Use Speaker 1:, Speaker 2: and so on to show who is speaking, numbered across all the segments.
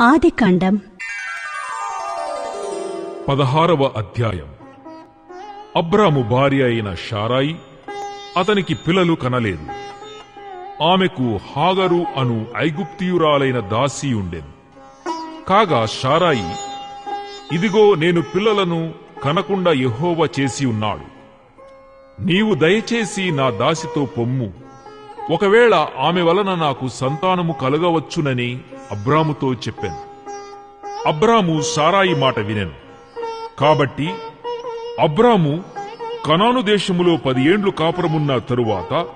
Speaker 1: ఆదికాండం.
Speaker 2: పదహారవ అధ్యాయం. అబ్రాము భార్య అయిన షారాయి అతనికి పిల్లలు కనలేదు. ఆమెకు హాగరు అను ఐగుప్తియురాలైన దాసి ఉండెను. కాగా షారాయి ఇదిగో నేను పిల్లలను కనకుండా యహోవ చేసి ఉన్నాడు. నీవు దయచేసి నా దాసితో పొమ్ము. ఒకవేళ ఆమె వలన నాకు సంతానము కలగవచ్చునని అబ్రాముతో చెప్పాను. అబ్రాము సారాయి మాట వినెను. కాబట్టి అబ్రాము కనాను దేశములో పది ఏండ్లు కాపురమున్న తరువాత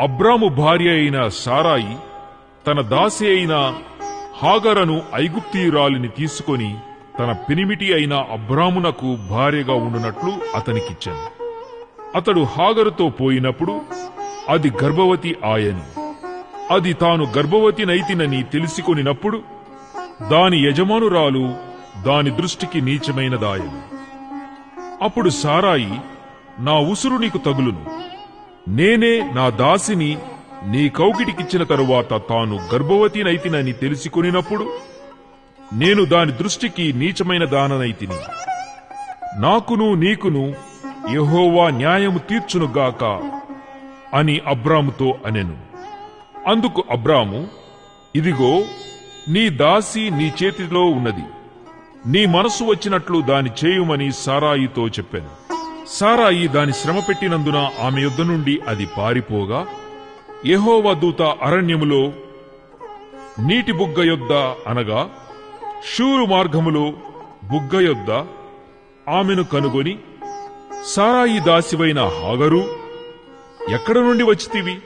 Speaker 2: అబ్రాము భార్య అయిన సారాయి తన దాసి అయిన హాగరను ఐగుప్తీయురాలిని తీసుకొని తన పెనిమిటి అయిన అబ్రామునకు భార్యగా ఉండునట్లు అతనికిచ్చాను. అతడు హాగరుతో పోయినప్పుడు అది గర్భవతి ఆయను అది తాను గర్భవతి నైతినని తెలిసికొనినప్పుడు దాని యజమానురాలు దాని దృష్టికి నీచమైనదాయను అప్పుడు సారాయి నా ఉసురు నీకు తగులును. నేనే నా దాసిని నీ కౌకిటికిచ్చిన తరువాత తాను గర్భవతి నైతినని తెలిసికొనినప్పుడు నేను దాని దృష్టికి నీచమైన దాననైతిని. నాకును నీకును యహోవా న్యాయము తీర్చునుగాక అని అబ్రాముతో అనెను. అందుకు అబ్రాము ఇదిగో నీ దాసి నీ చేతిలో ఉన్నది. నీ మనసు వచ్చినట్లు దాని చేయుమని సారాయితో చెప్పాను. సారాయి దాని శ్రమ పెట్టినందున ఆమె యుద్ధ నుండి అది పారిపోగా యహోవ దూత అరణ్యములో నీటి బుగ్గ యొద్ద అనగా షూరు మార్గములో బుగ్గ యొద్ద ఆమెను కనుగొని సారాయి దాసివైన హాగరు ఎక్కడ నుండి వచ్చితివి?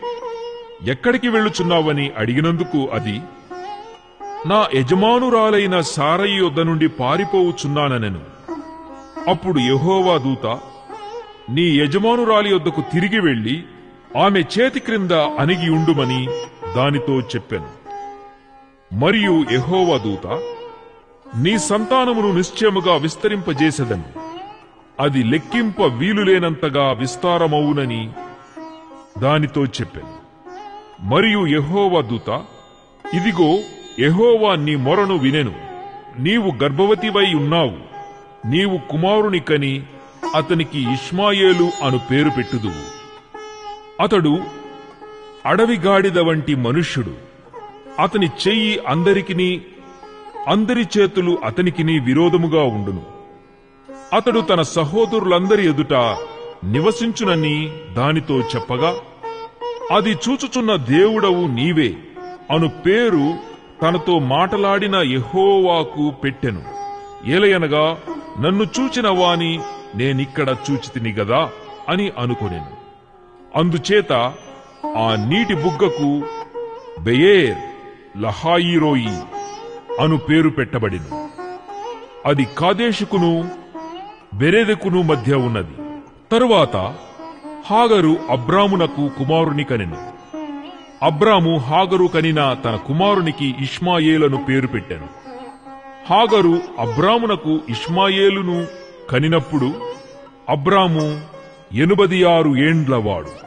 Speaker 2: ఎక్కడికి వెళ్ళుచున్నావని అడిగినందుకు అది నా యజమానురాలైన సారయ్య యొద్ద నుండి పారిపోవుచున్నాననెను. అప్పుడు యహోవా దూత నీ యజమానురాలి యొద్దకు తిరిగి వెళ్ళి ఆమె చేతి క్రింద అణిగి ఉండుమని దానితో చెప్పెను. మరియు యహోవా దూత నీ సంతానమును నిశ్చయముగా విస్తరింపజేసెదను. అది లెక్కింప వీలులేనంతగా విస్తారమవునని దానితో చెప్పాను. మరియు యహోవా దూత ఇదిగో యహోవా నీ మొరను వినెను. నీవు గర్భవతివై ఉన్నావు. నీవు కుమారుని కని అతనికి ఇష్మాయేలు అను పేరు పెట్టుదువు అతడు అడవిగాడిద వంటి మనుష్యుడు. అతని చెయ్యి అందరికిని అందరి చేతులు అతనికిని విరోధముగా ఉండును. అతడు తన సహోదరులందరి ఎదుట నివసించునని దానితో చెప్పగా అది చూచుచున్న దేవుడవు నీవే. అను పేరు తనతో మాటలాడిన ఎహోవాకు పెట్టెను. ఏలయనగా నన్ను చూచిన వాని నేనిక్కడ చూచితిని గదా అని అనుకొనెను. అందుచేత ఆ నీటి బుగ్గకు బెయేర్ లహాయిరోయి అను పేరు పెట్టబడిను. అది కాదేశుకును బెరేదకును మధ్య ఉన్నది. తరువాత హాగరు అబ్రామునకు కుమారుని కనెను. అబ్రాము హాగరు కనిన తన కుమారునికి ఇష్మాయేలను పేరు పెట్టెను. హాగరు అబ్రామునకు ఇష్మాయేలును కనినప్పుడు అబ్రాము ఎనుబది ఆరు ఏండ్లవాడు